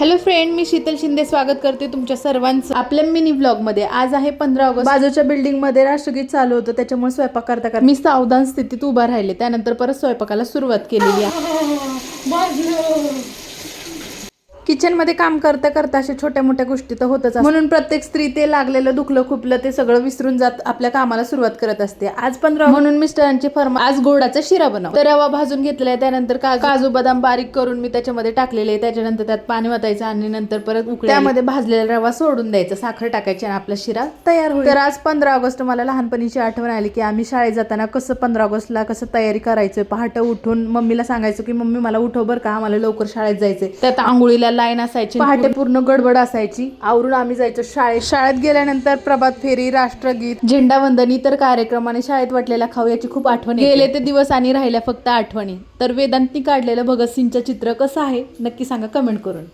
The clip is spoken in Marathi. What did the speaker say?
हॅलो फ्रेंड मी शीतल शिंदे स्वागत करते तुमच्या सर्वांचं आपल्या मिनी ब्लॉगमध्ये. आज आहे पंधरा ऑगस्ट. बाजूच्या बिल्डिंगमध्ये राष्ट्रगीत चालू होतं त्याच्यामुळे स्वयंपाक करता करता मी सावधान स्थितीत उभा राहिले. त्यानंतर परत स्वयंपाकाला सुरुवात केलेली आहे. किचनमध्ये काम करता करता अशा छोट्या मोठ्या गोष्टी तर होतच म्हणून प्रत्येक स्त्री ते लागलेलं दुखलं खुपलं ते सगळं विसरून जात आपल्या कामाला सुरुवात करत असते. आज पंधरा म्हणून मिस्टरांची फर्म आज गोडाचा शिरा बनव. तर रवा भाजून घेतलाय त्यानंतर काजू काजू बदाम बारीक करून मी त्याच्यामध्ये टाकलेले त्याच्यानंतर त्यात पाणी वाटायचं आणि नंतर परत उकळी त्यामध्ये भाजलेला रवा सोडून द्यायचा. साखर टाकायची आणि आपला शिरा तयार होईल. तर आज पंधरा ऑगस्ट मला लहानपणीची आठवण आली की आम्ही शाळेत जाताना कसं पंधरा ऑगस्टला कसं तयारी करायचं. पहाटे उठून मम्मीला सांगायचं की मम्मी मला उठव बरं का आम्हाला लवकर शाळेत जायचंय. त्यात आंघोळीला लाईन असायची पहाटे पूर्ण गडबड असायची. आवरून आम्ही जायचो शाळेत. शाळेत गेल्यानंतर प्रभात फेरी राष्ट्रगीत झेंडावंदन इतर कार्यक्रम आणि शाळेत वाटलेला खाऊ याची खूप आठवण गेले ते दिवस आणि राहिल्या फक्त आठवणी. तर वेदांतनी काढलेलं भगतसिंगचं चित्र कसं आहे नक्की सांगा कमेंट करून.